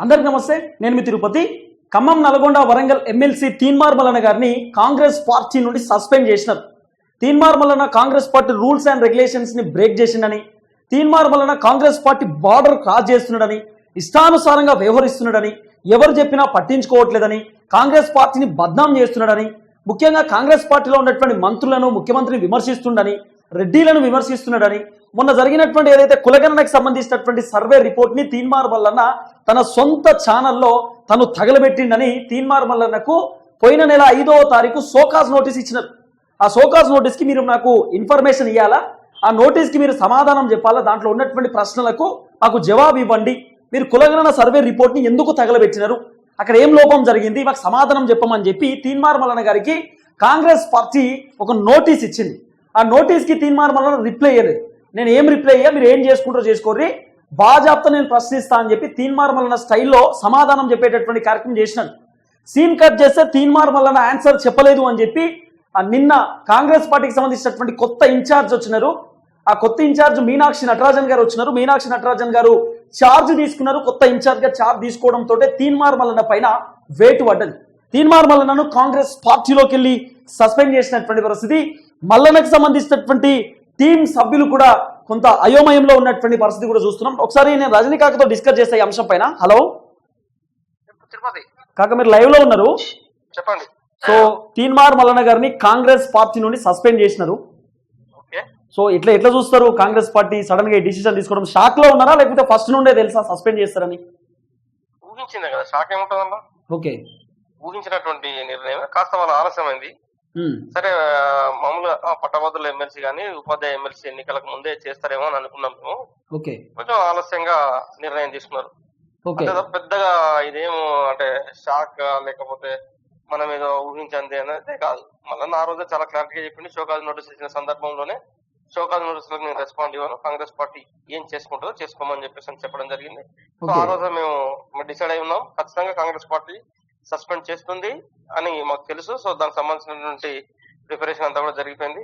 అందరికి నమస్తే నేను మీ తిరుపతి. ఖమ్మం నల్గొండ వరంగల్ ఎమ్మెల్సీ తీన్మార్ మల్లన్న గారిని కాంగ్రెస్ పార్టీ నుండి సస్పెండ్ చేసినారు. Teenmar Mallanna Congress party rules and రెగ్యులేషన్స్ని break చేసిండని Teenmar Mallanna Congress party border cross చేస్తున్నాడని ఇష్టానుసారంగా వ్యవహరిస్తున్నాడని ఎవరు చెప్పినా పట్టించుకోవట్లేదని కాంగ్రెస్ పార్టీని బద్నాం చేస్తున్నాడని ముఖ్యంగా కాంగ్రెస్ పార్టీలో ఉన్నటువంటి మంత్రులను ముఖ్యమంత్రిని విమర్శిస్తుండని రెడ్డిలను విమర్శిస్తున్నాడని మొన్న జరిగినటువంటి ఏదైతే కులగణనకు సంబంధించినటువంటి సర్వే రిపోర్ట్ని తీన్మార్ మల్లన్న తన సొంత ఛానల్లో తను తగలబెట్టిండని తీన్మార్ మల్లన్నకు పోయిన నెల ఐదవ తారీఖు సోకాజ్ నోటీస్ ఇచ్చినారు. ఆ సోకాజ్ నోటీస్కి మీరు నాకు ఇన్ఫర్మేషన్ ఇవ్వాలా ఆ నోటీస్కి మీరు సమాధానం చెప్పాలా? దాంట్లో ఉన్నటువంటి ప్రశ్నలకు మాకు జవాబు ఇవ్వండి. మీరు కులగణన సర్వే రిపోర్ట్ని ఎందుకు తగలబెట్టినారు? అక్కడ ఏం లోపం జరిగింది? మాకు సమాధానం చెప్పమని చెప్పి తీన్మార్ మల్లన్న గారికి కాంగ్రెస్ పార్టీ ఒక నోటీస్ ఇచ్చింది. ఆ నోటీస్కి తీన్మార్ రిప్లై అయ్యలేదు నేను ఏం రిప్లై అయ్యా మీరు ఏం చేసుకుంటారో చేసుకోర్రి. బాజాప్తా నేను ప్రశ్నిస్తా అని చెప్పి తీన్మార్ మల్లన్న స్టైల్లో సమాధానం చెప్పేటటువంటి కార్యక్రమం చేసినాడు. సీన్ కట్ చేస్తే తీన్మార్ మల్లన్న ఆన్సర్ చెప్పలేదు అని చెప్పి ఆ నిన్న కాంగ్రెస్ పార్టీకి సంబంధించినటువంటి కొత్త ఇన్ఛార్జ్ వచ్చినారు. ఆ కొత్త ఇన్ఛార్జ్ మీనాక్షి నటరాజన్ గారు వచ్చినారు. మీనాక్షి నటరాజన్ గారు ఛార్జ్ తీసుకున్నారు. కొత్త ఇన్ఛార్జ్గా ఛార్జ్ తీసుకోవడంతో తీన్మార్ మల్లన్న పైన వేటు పడ్డది. తీన్మార్ మల్లన్నను కాంగ్రెస్ పార్టీలోకి వెళ్ళి సస్పెండ్ చేసినటువంటి పరిస్థితి. మల్లన్నకు సంబంధించినటువంటి టీం సభ్యులు కూడా కొంత అయోమయంలో ఉన్నటువంటి పరిస్థితి కూడా చూస్తున్నాం. ఒకసారి నేను రజనీకాకతో డిస్కస్ చేస్తే ఈ అంశం పైన. హలో? కాక మీరు లైవ్లో ఉన్నారు? చెప్పండి. సో తీన్మార్ మల్లన్న గారిని కాంగ్రెస్ పార్టీ నుండి సస్పెండ్ చేసినారు. ఓకే. సో ఇట్లా ఎట్లా చూస్తారు కాంగ్రెస్ పార్టీ సడన్గా డిసిషన్ తీసుకోవడం? షాక్లో ఉన్నారా? లేకపోతే ఫస్ట్ నుండే తెలుసా సస్పెండ్ చేస్తారని? ఊహించిందే కదా. షాక్ ఏముంటుందన్నా ఓకే. ఊహించినటువంటి నిర్ణయం. కాస్త వాళ్ళ ఆలస్యమైంది. ఉమ్, సరే ఆ, మామూలుగా ఆ, పట్టభద్రుల ఎమ్మెల్సీ కానీ ఉపాధ్యాయ ఎమ్మెల్సీ ఎన్నికలకు ముందే చేస్తారేమో అని అనుకున్నాం మేము. ఓకే. కొంచెం ఆలస్యంగా నిర్ణయం తీసుకున్నారు. ఓకే. పెద్దగా ఇదేమో అంటే షాక్ లేకపోతే మనం ఏదో ఊహించంది అనేది కాదు. మళ్ళీ ఆ రోజే చాలా క్లారిటీగా చెప్పింది షోకాజ్ నోటీస్ ఇచ్చిన సందర్భంలోనే షోకాజ్ నోటీసులకు నేను రెస్పాండ్ ఇవ్వను. కాంగ్రెస్ పార్టీ ఏం చేసుకుంటుందో చేసుకోమని చెప్పేసి అని చెప్పడం జరిగింది. సో ఆ రోజు మేము డిసైడ్ అయి ఉన్నాం. ఖచ్చితంగా కాంగ్రెస్ పార్టీ సస్పెండ్ చేస్తుంది అని మాకు తెలుసు. సో దానికి సంబంధించినటువంటి ప్రిపరేషన్ అంతా కూడా జరిగిపోయింది.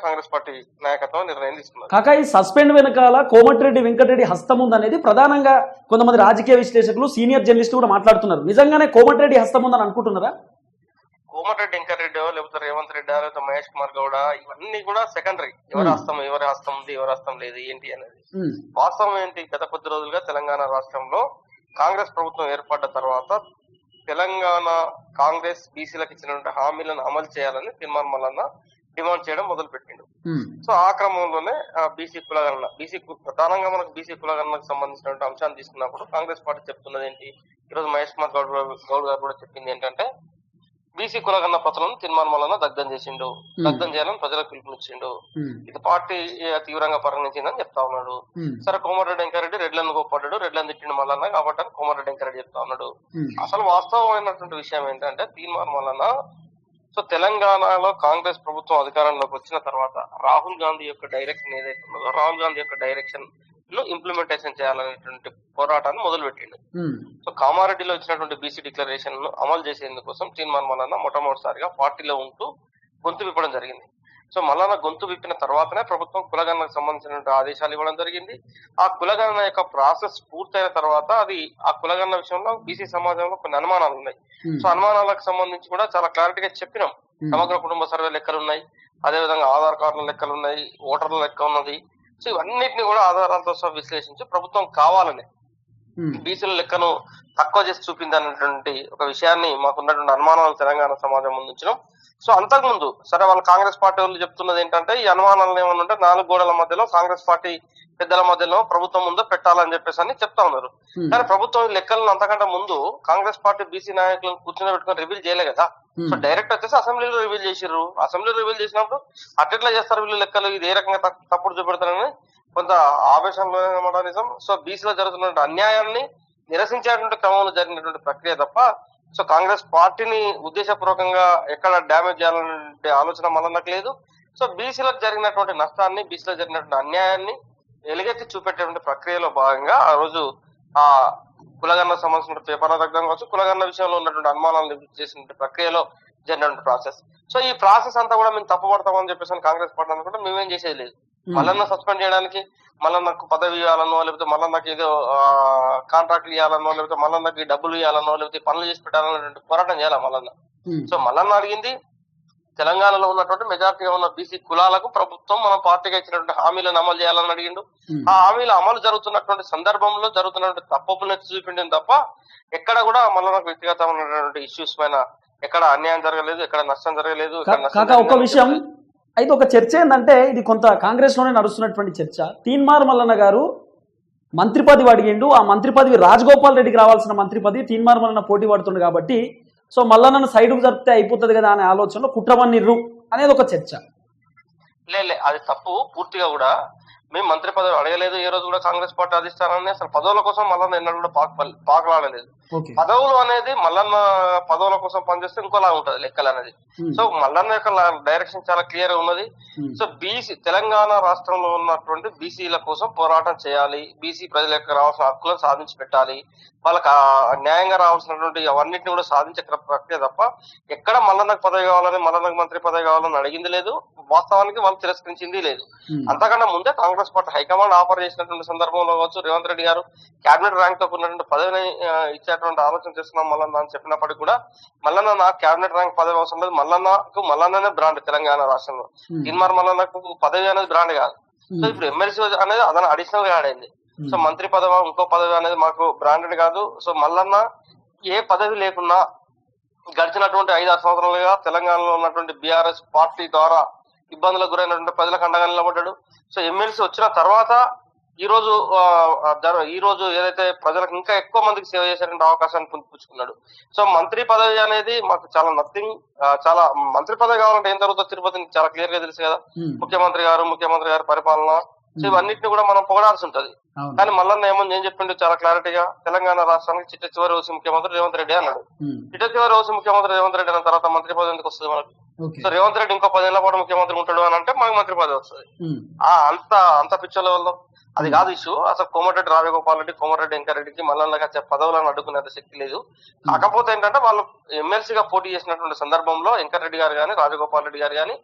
కాంగ్రెస్ పార్టీ నాయకత్వం నిర్ణయం తీసుకున్నారు కాక ఈ సస్పెండ్ వెనకాల కోమటిరెడ్డి వెంకటరెడ్డి హస్తం ఉందనేది ప్రధానంగా కొంతమంది రాజకీయ విశ్లేషకులు సీనియర్ జర్నలిస్టులు కూడా మాట్లాడుతున్నారు. నిజంగానే కోమటిరెడ్డి హస్తం ఉందని అనుకుంటున్నారా? కోమటిరెడ్డి వెంకటరెడ్డి లేకపోతే రేవంత్ రెడ్డి లేకపోతే మహేష్ కుమార్ గౌడ ఇవన్నీ కూడా సెకండరీ. ఎవరి Hmm. హస్తం ఎవరి హస్తం ఉంది ఎవరి హస్తం లేదు ఏంటి అనేది. ఉమ్, వాస్తవం ఏంటి? గత కొద్ది రోజులుగా తెలంగాణ రాష్ట్రంలో కాంగ్రెస్ ప్రభుత్వం తెలంగాణ కాంగ్రెస్ బీసీలకు ఇచ్చినటువంటి హామీలను అమలు చేయాలని తీర్మానం మల్లన్న డిమాండ్ చేయడం మొదలు పెట్టిండు సో ఆ క్రమంలోనే బీసీ కులగణన బీసీ ప్రధానంగా మనకు బీసీ కులగణనకు సంబంధించినటువంటి అంశాన్ని తీసుకున్నప్పుడు కాంగ్రెస్ పార్టీ చెప్తున్నది ఏంటి ఈరోజు మహేష్ కుమార్ గౌడ్ గౌడ్ గారు కూడా చెప్పింది ఏంటంటే బీసీ కులగణన పత్రాలను తీర్మానం వలన దగ్ధం చేసిండు. దగ్ధం చేయాలని ప్రజలకు పిలుపునిచ్చిండు. ఇది పార్టీ తీవ్రంగా పరిగణించిందని చెప్తా ఉన్నాడు. సరే కోమరెడ్డి వెంకరెడ్డి రెడ్లను గొప్పడ్డాడు రెడ్లను తిట్టిండు మల్లన్న కాబట్టి అని కోమరెడ్డి వెంకరెడ్డి చెప్తా ఉన్నాడు. అసలు వాస్తవమైనటువంటి విషయం ఏంటంటే తీర్మానం వలన సో తెలంగాణలో కాంగ్రెస్ ప్రభుత్వం అధికారంలోకి వచ్చిన తర్వాత రాహుల్ గాంధీ యొక్క డైరెక్షన్ ఏదైతే ఉన్నదో రాహుల్ గాంధీ యొక్క డైరెక్షన్ ను ఇంప్లిమెంటేషన్ చేయాలనేటువంటి పోరాటాన్ని మొదలు పెట్టిండు సో కామారెడ్డిలో ఇచ్చినటువంటి బీసీ డిక్లరేషన్ను అమలు చేసేందుకోసం తీర్మానం మల్లన్న మొట్టమొదటిసారిగా పార్టీలో ఉంటూ గొంతు విప్పడం జరిగింది. సో మల్లన్న గొంతు విప్పిన తర్వాతనే ప్రభుత్వం కులగణనకు సంబంధించినటువంటి ఆదేశాలు ఇవ్వడం జరిగింది. ఆ కులగణన యొక్క ప్రాసెస్ పూర్తయిన తర్వాత అది ఆ కులగణన విషయంలో బీసీ సమాజంలో కొన్ని అనుమానాలు ఉన్నాయి. సో అనుమానాలకు సంబంధించి కూడా చాలా క్లారిటీగా చెప్పినాం. సమగ్ర కుటుంబ సర్వే లెక్కలు ఉన్నాయి. అదేవిధంగా ఆధార్ కార్డుల లెక్కలు ఉన్నాయి. ఓటర్ల లెక్క ఉన్నది. సో ఇవన్నిటిని కూడా ఆధారాలతో సహా విశ్లేషించి ప్రభుత్వం కావాలని బీసీల లెక్కను తక్కువ చేసి చూపింది అనేటువంటి ఒక విషయాన్ని మాకున్నటువంటి అనుమానాలు తెలంగాణ సమాజం ముందు ఉంచడం సో అంతకుముందు సరే వాళ్ళు కాంగ్రెస్ పార్టీ వాళ్ళు చెప్తున్నది ఏంటంటే ఈ అనుమానాలు ఏమన్నా ఉంటే నాలుగు గోడల మధ్యలో కాంగ్రెస్ పార్టీ పెద్దల మధ్యలో ప్రభుత్వం ముందు పెట్టాలని చెప్పేసి అని చెప్తా ఉన్నారు. కానీ ప్రభుత్వం లెక్కలను అంతకంటే ముందు కాంగ్రెస్ పార్టీ బీసీ నాయకులను కూర్చొని పెట్టుకొని రివీల్ చేయలే కదా. సో ఉమ్, డైరెక్ట్ వచ్చేసి అసెంబ్లీలో రివీల్ చేసిర్రు. అసెంబ్లీలో రివీల్ చేసినప్పుడు అట్లా చేస్తారు వీళ్ళు లెక్కలు? ఇది ఏ రకంగా తప్పు- తప్పుడు చూపెడతారని కొంత నిజం. సో బీసీలో జరుగుతున్న అన్యాయాన్ని నిరసించేటువంటి క్రమంలో జరిగినటువంటి ప్రక్రియ తప్ప సో కాంగ్రెస్ పార్టీని ఉద్దేశపూర్వకంగా ఎక్కడ డ్యామేజ్ చేయాలనే ఆలోచన మళ్ళీ లేదు. సో బీసీలకు జరిగినటువంటి నష్టాన్ని బీసీలో జరిగినటువంటి అన్యాయాన్ని ఎలుగెత్తి చూపెట్టేటువంటి ప్రక్రియలో భాగంగా ఆ రోజు ఆ కులగన్న సంబంధించిన పేపర్ల దగ్గర కావచ్చు కులగన్న విషయంలో ఉన్నటువంటి అనుమానాలు నివృత్తి చేసిన ప్రక్రియలో జరిగినటువంటి ప్రాసెస్. సో ఈ ప్రాసెస్ అంతా కూడా మేము తప్పుపడతామని చెప్పేసి కాంగ్రెస్ పార్టీ అనుకుంటే మేమేం చేసేది లేదు. మల్లన్న సస్పెండ్ చేయడానికి మల్లన్నకు పదవి ఇవ్వాలనో లేకపోతే మల్లన్నకి ఏదో కాంట్రాక్ట్ ఇవ్వాలనో లేకపోతే మల్లన్నకి డబ్బులు ఇవ్వాలనో లేకపోతే పనులు చేసి పెట్టాలన్నటువంటి పోరాటం చేయాలి ఉమ్. సో మల్లన్న అడిగింది తెలంగాణలో ఉన్నటువంటి మెజార్టీగా ఉన్న బీసీ కులాలకు ప్రభుత్వం మన పార్టీగా ఇచ్చినటువంటి హామీలను అమలు చేయాలని అడిగిండు ఉమ్. ఆ హామీలు అమలు జరుగుతున్నటువంటి సందర్భంలో జరుగుతున్నటువంటి తప్పులను ఎత్తి చూపించింది తప్ప ఎక్కడ కూడా మల్లన్నకు వ్యక్తిగతమైనటువంటి ఇష్యూస్ పైన ఎక్కడ అన్యాయం జరగలేదు ఎక్కడ నష్టం జరగలేదు కాక ఒక విషయం. అయితే ఒక చర్చ ఏంటంటే ఇది కొంత కాంగ్రెస్లోనే నడుస్తున్నటువంటి చర్చ తీన్మార్ మల్లన్న గారు మంత్రి పదవి అడిగిండు ఆ మంత్రి పదవి రాజగోపాల్ రెడ్డికి రావాల్సిన మంత్రి పదవి తీన్మార్ మల్లన్న పోటీ పడుతుండు కాబట్టి సో మల్లన్నను సైడ్కు జరిపితే అయిపోతుంది కదా అనే ఆలోచనలో కుట్రవన్నిర్రు అనేది ఒక చర్చ. లే లే, అది తప్పు పూర్తిగా కూడా. మేము మంత్రి పదవి అడగలేదు ఏ రోజు కూడా కాంగ్రెస్ పార్టీ అధిష్టానాన్ని అసలు పదవుల కోసం మల్లన్న ఎన్నడూ కూడా పాక పాకలాడలేదు. పదవులు అనేది మల్లన్న పదవుల కోసం పనిచేస్తే ఇంకోలా ఉంటది లెక్కలు అనేది. సో మల్లన్న యొక్క డైరెక్షన్ చాలా క్లియర్గా ఉన్నది. సో బీసీ తెలంగాణ రాష్ట్రంలో ఉన్నటువంటి బీసీల కోసం పోరాటం చేయాలి. బీసీ ప్రజల యొక్క రావాల్సిన హక్కులను సాధించి పెట్టాలి. వాళ్ళకి న్యాయంగా రావాల్సినటువంటి అవన్నిటిని కూడా సాధించే క్ర- ప్రక్రియ తప్ప ఎక్కడ మల్లన్నకు పదవి కావాలని మల్లన్నకు మంత్రి పదవి కావాలని అడిగింది లేదు. వాస్తవానికి వాళ్ళు తిరస్కరించింది లేదు. ఉమ్. అంతకన్నా ముందే కాంగ్రెస్ పార్టీ హైకమాండ్ ఆఫర్ చేసినటువంటి సందర్భంలో కావచ్చు రేవంత్ రెడ్డి గారు కేబినెట్ ర్యాంక్తో ఉన్నటువంటి పదవిని ఇచ్చేటువంటి ఆలోచన చేస్తున్నాం మల్లన్న అని చెప్పినప్పటికీ కూడా మల్లన్న నాకు కేబినెట్ ర్యాంక్ పదవి అవసరం లేదు. మల్లన్నకు మల్లన్ననే బ్రాండ్ తెలంగాణ రాష్ట్రంలో. ఉమ్. తీన్మార్ మల్లన్నకు పదవి అనేది బ్రాండ్ కాదు. సో ఇప్పుడు ఎమ్మెల్సీ అనేది అదన అడిషనల్గా అయింది. సో మంత్రి పదవి ఇంకో పదవి అనేది మాకు బ్రాండెడ్ కాదు. సో మల్లన్న ఏ పదవి లేకున్నా గడిచినటువంటి ఐదు ఆరు సంవత్సరాలుగా తెలంగాణలో ఉన్నటువంటి బీఆర్ఎస్ పార్టీ ద్వారా ఇబ్బందులకు గురైనటువంటి ప్రజలకు అండగా నిలబడ్డాడు. సో ఎమ్మెల్సీ వచ్చిన తర్వాత ఈ రోజు ఈ రోజు ఏదైతే ప్రజలకు ఇంకా ఎక్కువ మందికి సేవ చేసేటువంటి అవకాశాన్ని పుంచుకున్నాడు సో మంత్రి పదవి అనేది మాకు చాలా నథింగ్ చాలా మంత్రి పదవి కావాలంటే ఏం జరుగుతుందో తిరుపతి చాలా క్లియర్గా తెలుసు కదా. ఉమ్. ముఖ్యమంత్రి గారు ముఖ్యమంత్రి గారి పరిపాలన. సో ఇవన్నిటిని కూడా మనం పొగడాల్సి ఉంటది. కానీ మల్లన్న ఏమో ఏం చెప్పిండు? చాలా క్లారిటీగా తెలంగాణ రాష్ట్రానికి చిట్ట చివరి వచ్చి ముఖ్యమంత్రి రేవంత్ రెడ్డి అన్నాడు. చిట్ట చివరి వచ్చి ముఖ్యమంత్రి రేవంత్ రెడ్డి అన్న తర్వాత మంత్రి పదవి ఎందుకు వస్తుంది మనకు? సో రేవంత్ రెడ్డి ఇంకో పదేళ్ళ పాటు ముఖ్యమంత్రి ఉంటాడు అని అంటే మనకు మంత్రి పదవి వస్తుంది. ఆ అంత అంత పిక్చర్ లెవెల్లో అది కాదు ఇష్యూ. అసలు కోమటిరెడ్డి రాజగోపాల్ రెడ్డి కోమటిరెడ్డి వెంకరెడ్డికి మల్లన్నగా పదవులను అడ్డుకునేంత శక్తి లేదు. కాకపోతే ఏంటంటే వాళ్ళు ఎమ్మెల్సీగా పోటీ చేసినటువంటి సందర్భంలో వెంకరెడ్డి గారు కానీ రాజగోపాల్ రెడ్డి గారు కానీ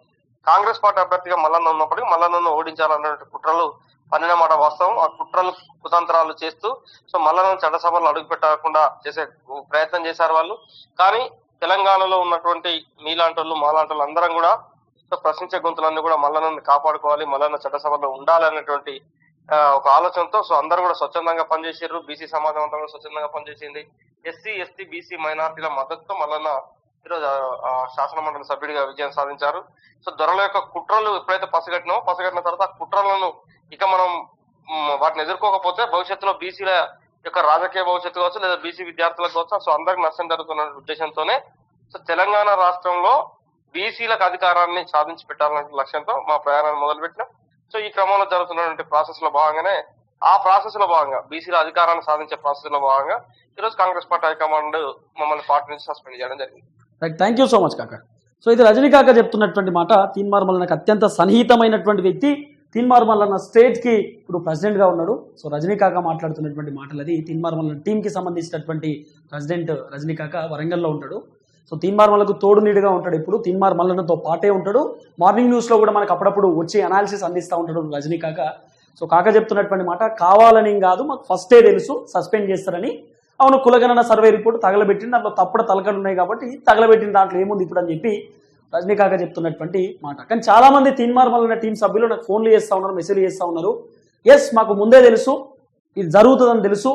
కాంగ్రెస్ పార్టీ అభ్యర్థిగా మల్లన్న ఉన్నప్పటికీ మల్లన్నను ఓడించాలన్నటువంటి కుట్రలు పన్నిన వాస్తవం. ఆ కుట్రలు కుతంత్రాలు చేస్తూ సో మల్లన్న చట్టసభలు అడుగు పెట్టకుండా చేసే ప్రయత్నం చేశారు వాళ్ళు. కానీ తెలంగాణలో ఉన్నటువంటి మీలాంటి వాళ్ళు మాలాంటి వాళ్ళు అందరం కూడా ప్రశ్నించే గొంతులన్నీ కూడా మల్లన్నని కాపాడుకోవాలి మల్లన్న చట్టసభలో ఉండాలనేటువంటి ఒక ఆలోచనతో సో అందరూ కూడా స్వచ్ఛందంగా పనిచేసారు బీసీ సమాజం అంతా కూడా స్వచ్ఛందంగా పనిచేసింది. ఎస్సీ ఎస్టీ బీసీ మైనార్టీల మద్దతుతో మల్లన్న ఈరోజు శాసన మండలి సభ్యుడిగా విజయం సాధించారు. సో దొరల యొక్క కుట్రలు ఎప్పుడైతే పసిగట్టినో పసిగట్టిన తర్వాత ఆ కుట్రలను ఇక మనం వాటిని ఎదుర్కోకపోతే భవిష్యత్తులో బీసీల యొక్క రాజకీయ భవిష్యత్తు కావచ్చు లేదా బీసీ విద్యార్థులకు కావచ్చు సో అందరికి నష్టం జరుగుతున్న ఉద్దేశంతోనే సో తెలంగాణ రాష్ట్రంలో బీసీలకు అధికారాన్ని సాధించి పెట్టాలనే లక్ష్యంతో మా ప్రయాణాన్ని మొదలుపెట్టినాం. సో ఈ క్రమంలో జరుగుతున్నటువంటి ప్రాసెస్లో భాగంగానే ఆ ప్రాసెస్లో భాగంగా బీసీల అధికారాన్ని సాధించే ప్రాసెస్లో భాగంగా ఈరోజు కాంగ్రెస్ పార్టీ హైకమాండ్ మమ్మల్ని పార్టీ నుంచి సస్పెండ్ చేయడం జరిగింది. థ్యాంక్ యూ సో మచ్ కాక. సో ఇది రజనీ కాక చెప్తున్నటువంటి మాట తీన్మార్ నాకు అత్యంత సన్నిహితమైనటువంటి వ్యక్తి తీన్మార్ మల్లన్న స్టేట్కి ఇప్పుడు ప్రెసిడెంట్గా ఉన్నాడు. సో రజనీ కాక మాట్లాడుతున్నటువంటి మాటలు అది తీన్మార్ మల్లన్న టీంకి సంబంధించినటువంటి ప్రెసిడెంట్ రజనీ కాక వరంగల్లో ఉంటాడు. సో తీన్మార్ మల్లకు తోడు నీడుగా ఉంటాడు ఇప్పుడు. తీన్మార్ మల్లన్నతో పాటే ఉంటాడు. మార్నింగ్ న్యూస్లో కూడా మనకు అప్పుడప్పుడు వచ్చి అనాలిసిస్ అందిస్తూ ఉంటాడు రజనీ కాక సో కాక చెప్తున్నటువంటి మాట కావాలని కాదు మాకు ఫస్టే తెలుసు సస్పెండ్ చేస్తారని. అవును కులగణన సర్వే రిపోర్ట్ తగలబెట్టింది. దాంట్లో తప్పుడు తలకలు ఉన్నాయి కాబట్టి తగలబెట్టిన దాంట్లో ఏముంది ఇప్పుడు అని చెప్పి రజనీకాక చెప్తున్నటువంటి మాట. కానీ చాలా మంది తీన్మార్ మల్లన్న టీం సభ్యులు నాకు ఫోన్లు చేస్తూ ఉన్నారు మెసేజ్లు చేస్తూ ఉన్నారు. ఎస్ మాకు ముందే తెలుసు ఇది జరుగుతుందని తెలుసు.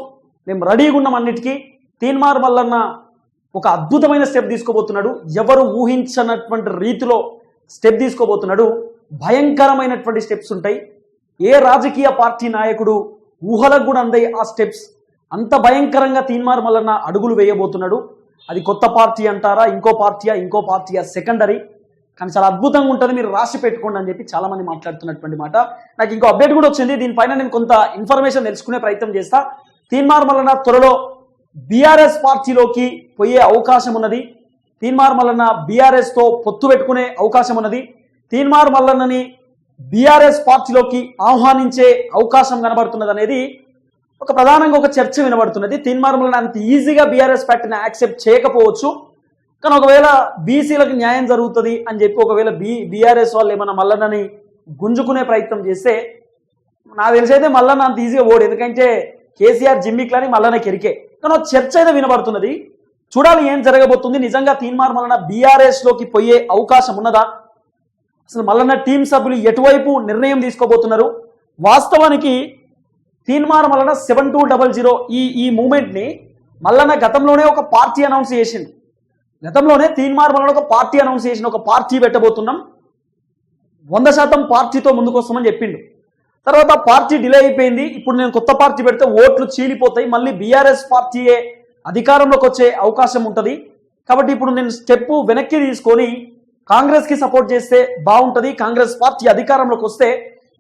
మేము రెడీగా ఉన్నాం అన్నిటికీ. తీన్మార్ అన్న ఒక అద్భుతమైన స్టెప్ తీసుకోబోతున్నాడు. ఎవరు ఊహించనటువంటి రీతిలో స్టెప్ తీసుకోబోతున్నాడు. భయంకరమైనటువంటి స్టెప్స్ ఉంటాయి. ఏ రాజకీయ పార్టీ నాయకుడు ఊహలకు కూడా అందాయి ఆ స్టెప్స్. అంత భయంకరంగా తీన్మార్ మల్లన్న అడుగులు వేయబోతున్నాడు. అది కొత్త పార్టీ అంటారా? ఇంకో పార్టీయా? ఇంకో పార్టీయా? సెకండరీ. కానీ చాలా అద్భుతంగా ఉంటుంది. మీరు రాసి పెట్టుకోండి అని చెప్పి చాలా మంది మాట్లాడుతున్నటువంటి మాట. నాకు ఇంకో అప్డేట్ కూడా వచ్చింది. దీనిపైన నేను కొంత ఇన్ఫర్మేషన్ తెలుసుకునే ప్రయత్నం చేస్తా. తీన్మార్ మల్లన్న త్వరలో బీఆర్ఎస్ పార్టీలోకి పోయే అవకాశం ఉన్నది. తీన్మార్ మల్లన్న బీఆర్ఎస్తో పొత్తు పెట్టుకునే అవకాశం ఉన్నది. తీన్మార్ మల్లన్నని బీఆర్ఎస్ పార్టీలోకి ఆహ్వానించే అవకాశం కనబడుతున్నది అనేది ఒక ప్రధానంగా ఒక చర్చ వినబడుతున్నది. తీన్మార్ అంత ఈజీగా బీఆర్ఎస్ పార్టీని యాక్సెప్ట్ చేయకపోవచ్చు. కానీ ఒకవేళ బీసీలకు న్యాయం జరుగుతుంది అని చెప్పి ఒకవేళ బీ బీఆర్ఎస్ వాళ్ళు ఏమైనా మల్లన్నని గుంజుకునే ప్రయత్నం చేస్తే నాకు తెలిసి అయితే మల్లన్న అంత ఈజీగా ఓడు. ఎందుకంటే కేసీఆర్ జిమ్మిక్లని మల్లన్న కెరికే. కానీ ఒక చర్చ అయితే వినబడుతున్నది. చూడాలి ఏం జరగబోతుంది. నిజంగా తీన్మార్మలన బీఆర్ఎస్లోకి పోయే అవకాశం ఉన్నదా? అసలు మల్లన్న టీం సభ్యులు ఎటువైపు నిర్ణయం తీసుకోబోతున్నారు? వాస్తవానికి Teenmar Mallanna seven two double zero ఈ ఈ మూమెంట్ని మల్లన్న గతంలోనే ఒక పార్టీ అనౌన్స్ చేసింది గతంలోనే తీన్మార్ మల్లన ఒక పార్టీ అనౌన్స్ చేసిన ఒక పార్టీ పెట్టబోతున్నాం. వంద శాతం పార్టీతో ముందుకొస్తామని చెప్పిండు. తర్వాత పార్టీ డిలే అయిపోయింది. ఇప్పుడు నేను కొత్త పార్టీ పెడితే ఓట్లు చీలిపోతాయి. మళ్ళీ బీఆర్ఎస్ పార్టీయే అధికారంలోకి వచ్చే అవకాశం ఉంటుంది. కాబట్టి ఇప్పుడు నేను స్టెప్ వెనక్కి తీసుకొని కాంగ్రెస్కి సపోర్ట్ చేస్తే బాగుంటుంది. కాంగ్రెస్ పార్టీ అధికారంలోకి వస్తే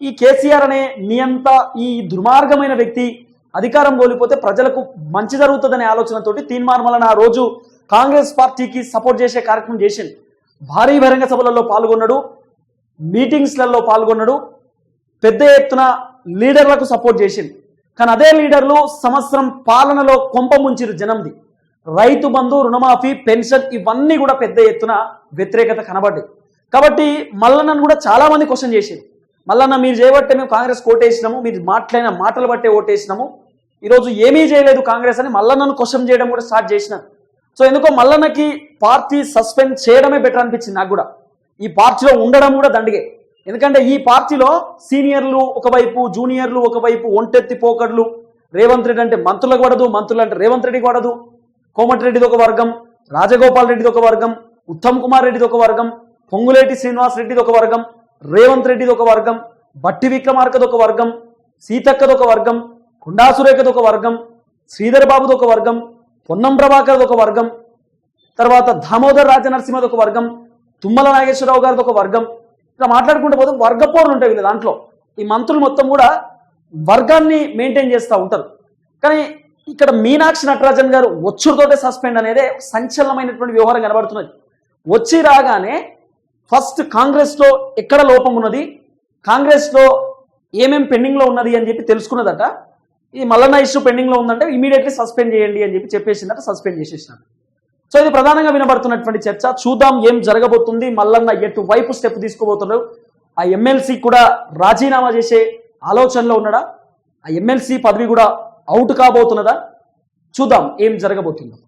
ఈ కేసీఆర్ అనే నియంత ఈ దుర్మార్గమైన వ్యక్తి అధికారం కోల్పోతే ప్రజలకు మంచి జరుగుతుందనే ఆలోచనతోటి తీన్మార్మలన ఆ రోజు కాంగ్రెస్ పార్టీకి సపోర్ట్ చేసే కార్యక్రమం చేసింది భారీ బహిరంగ సభలలో పాల్గొన్నాడు మీటింగ్స్లలో పాల్గొన్నాడు పెద్ద ఎత్తున లీడర్లకు సపోర్ట్ చేసింది కానీ అదే లీడర్లు సంవత్సరం పాలనలో కొంప ముంచిరు జనంది. రైతు బంధు రుణమాఫీ పెన్షన్ ఇవన్నీ కూడా పెద్ద ఎత్తున వ్యతిరేకత కనబడ్డాయి. కాబట్టి మల్లన్నను కూడా చాలామంది క్వశ్చన్ చేసింది మల్లన్న మీరు చేయబట్టే మేము కాంగ్రెస్ ఓటేసినాము మీరు మాట్లాడిన మాటలు బట్టే ఓటేసినాము. ఈరోజు ఏమీ చేయలేదు కాంగ్రెస్ అని మల్లన్నను క్వశ్చన్ చేయడం కూడా స్టార్ట్ చేసినారు సో ఎందుకో మల్లన్నకి పార్టీ సస్పెండ్ చేయడమే బెటర్ అనిపించింది నాకు కూడా. ఈ పార్టీలో ఉండడం కూడా దండిగే. ఎందుకంటే ఈ పార్టీలో సీనియర్లు ఒకవైపు జూనియర్లు ఒకవైపు ఒంటెత్తి పోకడ్లు రేవంత్ రెడ్డి అంటే మంత్రులకు పడదు మంత్రులు అంటే రేవంత్ రెడ్డికి పడదు కోమటిరెడ్డిది ఒక వర్గం రాజగోపాల్ రెడ్డిది ఒక వర్గం ఉత్తమ్ కుమార్ రెడ్డిది ఒక వర్గం పొంగులేటి శ్రీనివాస్ రెడ్డిది ఒక వర్గం. రేవంత్ రెడ్డిది ఒక వర్గం బట్టి విక్రమార్కది ఒక వర్గం సీతక్కది ఒక వర్గం కుండా సురేఖది ఒక వర్గం శ్రీధర్ బాబుది ఒక వర్గం పొన్నం ప్రభాకర్ది ఒక వర్గం తర్వాత దామోదర్ రాజనరసింహది ఒక వర్గం తుమ్మల నాగేశ్వరరావు గారిది ఒక వర్గం. ఇట్లా మాట్లాడుకుంటే పోతే వర్గపోరులు ఉంటాయి వీళ్ళ దాంట్లో. ఈ మంత్రులు మొత్తం కూడా వర్గాన్ని మెయింటైన్ చేస్తూ ఉంటారు. కానీ ఇక్కడ మీనాక్షి నటరాజన్ గారు వచ్చుడుతోటే సస్పెండ్ అనేది సంచలనమైనటువంటి వ్యవహారం కనబడుతున్నది. వచ్చి రాగానే ఫస్ట్ కాంగ్రెస్లో ఎక్కడ లోపం ఉన్నది? కాంగ్రెస్లో ఏమేం పెండింగ్లో ఉన్నది అని చెప్పి తెలుసుకున్నదట. ఈ మల్లన్న ఇష్యూ పెండింగ్లో ఉందంటే ఇమీడియట్లీ సస్పెండ్ చేయండి అని చెప్పి చెప్పేసిందట సస్పెండ్ చేసేసినాడు సో ఇది ప్రధానంగా వినబడుతున్నటువంటి చర్చ. చూద్దాం ఏం జరగబోతుంది. మల్లన్న ఎటువైపు స్టెప్ తీసుకోబోతున్నాడు ఆ ఎమ్మెల్సీ కూడా రాజీనామా చేసే ఆలోచనలో ఉన్నాడా? ఆ ఎమ్మెల్సీ పదవి కూడా అవుట్ కాబోతున్నదా? చూద్దాం ఏం జరగబోతుందో.